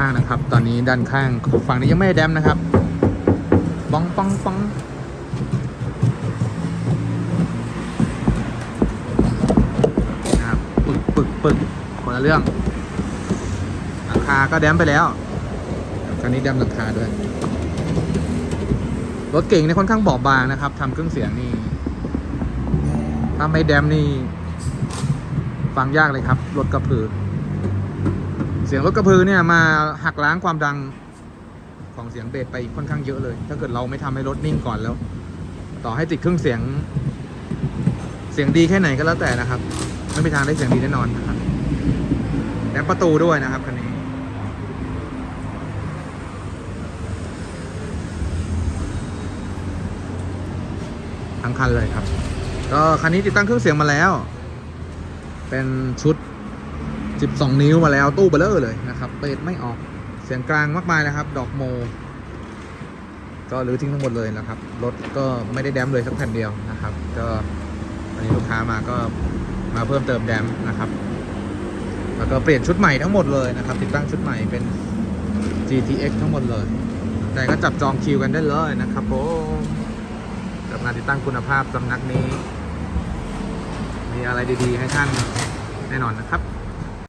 ้านข้างนะครับ ตอนนี้ด้านข้างฝั่งนี้ยังไม่ได้แดมนะครับบ้องป้องป้องนะครับปึกปึกปึกคนละเรื่องหลังคาก็แดมไปแล้วคราวนี้แดมหลังคาด้วยรถเก่งเนี่ยค่อนข้างบอบบางนะครับทำเครื่องเสียงนี่ถ้าไม่แดมนี่ ฟังยากเลยครับ รถกระพือ เสียงรถกระพือเนี่ยมาหักล้างความดังของเสียงเบสไปค่อนข้างเยอะเลย ถ้าเกิดเราไม่ทำให้รถนิ่งก่อนแล้ว ต่อให้ติดเครื่องเสียง เสียงดีแค่ไหนก็แล้วแต่นะครับ ไม่มีทางได้เสียงดีแน่นอนนะครับแล้ประตูด้วยนะครับคันนี้ทั้งคันเลยครับ ก็คันนี้ติดตั้งเครื่องเสียงมาแล้ว เป็นชุด 12 นิ้วมาแล้วตู้เบลเลอร์เลยนะครับเบสไม่ออกเสียงกลางมากมายนะครับ ดอกโม ก็รื้อทิ้งทั้งหมดเลยนะครับรถก็ไม่ได้แดมเลยสักแผ่นเดียวนะครับ ก็วันนี้ลูกค้ามาก็มาเพิ่มเติมแดมนะครับ แล้วก็เปลี่ยนชุดใหม่ทั้งหมดเลยนะครับ ติดตั้งชุดใหม่เป็น GTX ทั้งหมดเลยแต่ก็จับจองคิวกันได้เลยนะครับผมกับงานติดตั้งคุณภาพสำนักนี้ มีอะไรดีๆให้ท่านแน่นอนนะครับ